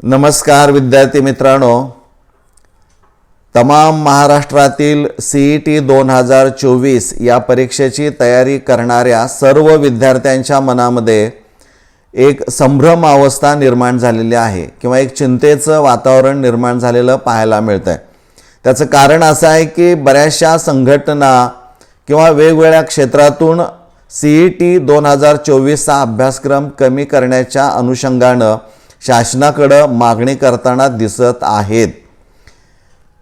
नमस्कार विद्यार्थी मित्रांनो. तमाम महाराष्ट्रातील सी ई टी दोन हजार चोवीस या परीक्षेची तयारी करणाऱ्या सर्व विद्यार्थ्यांच्या मनामध्ये एक संभ्रम अवस्था निर्माण झालेली आहे किंवा एक चिंतेचं वातावरण निर्माण झालेलं पाहायला मिळतं आहे त्याचं कारण असं आहे की बऱ्याचशा संघटना किंवा वेगवेगळ्या क्षेत्रातून सी ई टी दोन हजार चोवीसचा अभ्यासक्रम कमी करण्याच्या अनुषंगानं शासनाकडं मागणी करताना दिसत आहेत.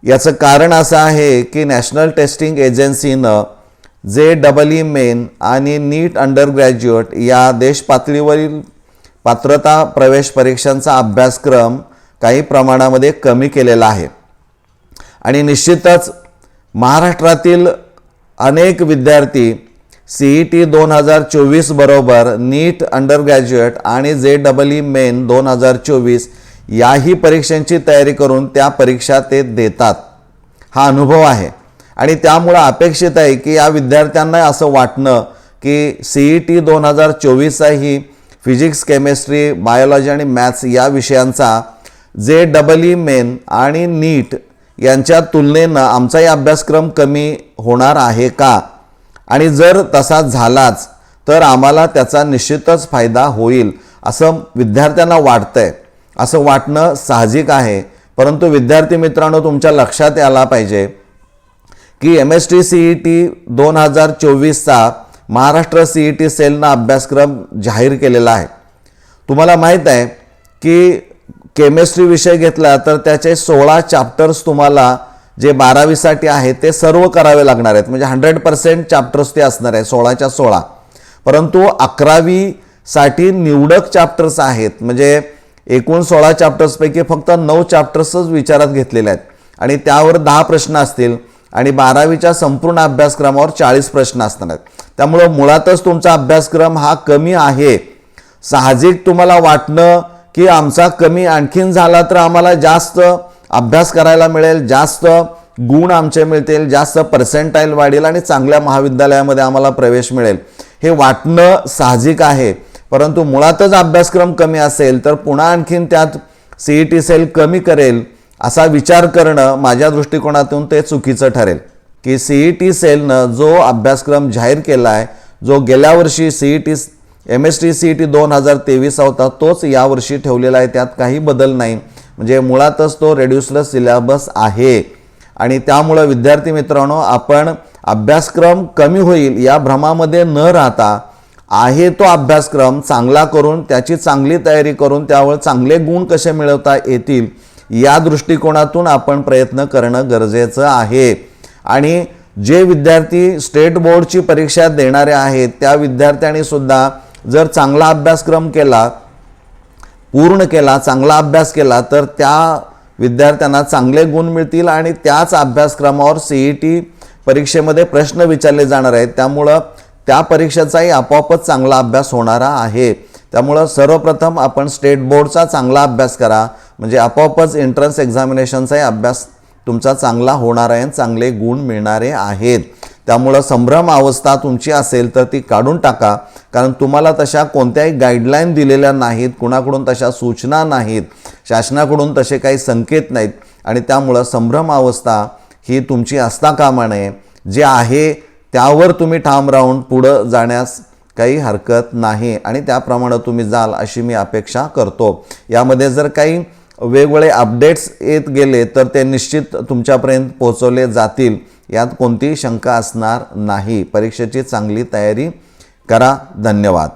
याचं कारण असं आहे की नॅशनल टेस्टिंग एजन्सीनं जे डबल ई मेन आणि नीट अंडर ग्रॅज्युएट या देश पातळीवरील पात्रता प्रवेश परीक्षांचा अभ्यासक्रम काही प्रमाणामध्ये कमी केलेला आहे. आणि निश्चितच महाराष्ट्रातील अनेक विद्यार्थी सी ई टी दोन हजार चोवीस बरोबर नीट अंडर ग्रॅज्युएट आणि जे डबल ई मेन दोन हजार चोवीस याही परीक्षांची तयारी करून त्या परीक्षा ते देतात. हा अनुभव आहे. आणि त्यामुळं अपेक्षित आहे की या विद्यार्थ्यांना असं वाटणं की सी ई टी दोन हजार चोवीसही फिजिक्स केमिस्ट्री बायोलॉजी आणि मॅथ्स या विषयांचा जे डबल ई मेन आणि नीट यांच्या तुलनेनं आमचाही अभ्यासक्रम कमी होणार आहे का? आणि जर तसा झालाच तर आम्हाला त्याचा निश्चितच फायदा होईल असं विद्यार्थ्यांना वाटतंय. असं वाटणं साहजिक आहे. परंतु विद्यार्थी मित्रांनो तुमच्या लक्षात यायला पाहिजे की M S T C E T दोन हजार चोवीसचा महाराष्ट्र सी ई टी सेलनं अभ्यासक्रम जाहीर केलेला आहे. तुम्हाला माहीत आहे की केमिस्ट्री विषय घेतला तर त्याचे सोळा चॅप्टर्स तुम्हाला जे बारावीसाठी आहे ते सर्व करावे लागणार आहेत. म्हणजे हंड्रेड पर्सेंट चॅप्टर्स ते असणार आहे सोळाच्या सोळा. परंतु अकरावीसाठी निवडक चॅप्टर्स आहेत. म्हणजे एकूण सोळा चॅप्टर्सपैकी फक्त नऊ चॅप्टर्सच विचारात घेतलेले आहेत. आणि त्यावर दहा प्रश्न असतील आणि बारावीच्या संपूर्ण अभ्यासक्रमावर चाळीस प्रश्न असणार आहेत. त्यामुळं मुळातच तुमचा अभ्यासक्रम हा कमी आहे. साहजिक तुम्हाला वाटणं की आमचा कमी आणखीन झाला तर आम्हाला जास्त अभ्यास करायला मिळेल जास्त गुण आमचे मिळतील जास्त पर्सेंटाईल वाढेल आणि चांगल्या महाविद्यालयामध्ये आम्हाला प्रवेश मिळेल. हे वाटणं साहजिक आहे परंतु मुळातच अभ्यासक्रम कमी असेल तर पुन्हा आणखीन त्यात सी ई टी सेल कमी करेल असा विचार करणं माझ्या दृष्टिकोनातून ते चुकीचं ठरेल. की सी ई टी सेलनं जो अभ्यासक्रम जाहीर केला आहे जो गेल्या वर्षी C E T M S T C E T दोन हजार तेवीस होता तोच यावर्षी ठेवलेला आहे त्यात काही बदल नाही. म्हणजे मुळातच तो रेड्युसलस सिलेबस आहे. आणि त्यामुळं विद्यार्थी मित्रांनो आपण अभ्यासक्रम कमी होईल या भ्रमामध्ये न राहता आहे तो अभ्यासक्रम चांगला करून त्याची चांगली तयारी करून त्यावर चांगले गुण कसे मिळवता येतील या दृष्टिकोनातून आपण प्रयत्न करणं गरजेचं आहे. आणि जे विद्यार्थी स्टेट बोर्डची परीक्षा देणारे आहेत त्या विद्यार्थ्यांनीसुद्धा जर चांगला अभ्यासक्रम केला पूर्ण केला चांगला अभ्यास केला तर त्या विद्यार्थ्यांना चांगले गुण मिळतील आणि त्याच अभ्यासक्रमावर सी ई टी परीक्षेमध्ये प्रश्न विचारले जाणार आहेत. त्यामुळं त्या परीक्षेचाही आपोआपच चांगला अभ्यास होणारा आहे. त्यामुळं सर्वप्रथम आपण स्टेट बोर्डचा चांगला अभ्यास करा. म्हणजे आपोआपच एंट्रन्स एक्झामिनेशनचाही अभ्यास तुमचा चांगला होणार आहे चांगले गुण मिळणारे आहेत. त्यामुळं संभ्रम अवस्था तुमची असेल तर ती काढून टाका. कारण तुम्हाला तशा कोणत्याही गाईडलाईन दिलेल्या नाहीत कुणाकडून तशा सूचना नाहीत शासनाकडून तसे काही संकेत नाहीत. आणि त्यामुळं संभ्रम अवस्था ही तुमची असता कामा नये जे आहे त्यावर तुम्ही ठाम राहून पुढं जाण्यास काही हरकत नाही. आणि त्याप्रमाणे तुम्ही जाल अशी मी अपेक्षा करतो. यामध्ये जर काही वेगवेगळे अपडेट्स येत गेले तर ते निश्चित तुमच्यापर्यंत पोहोचवले जातील. यात कोणतीही शंका असणार नाही. परीक्षेची चांगली तयारी करा. धन्यवाद.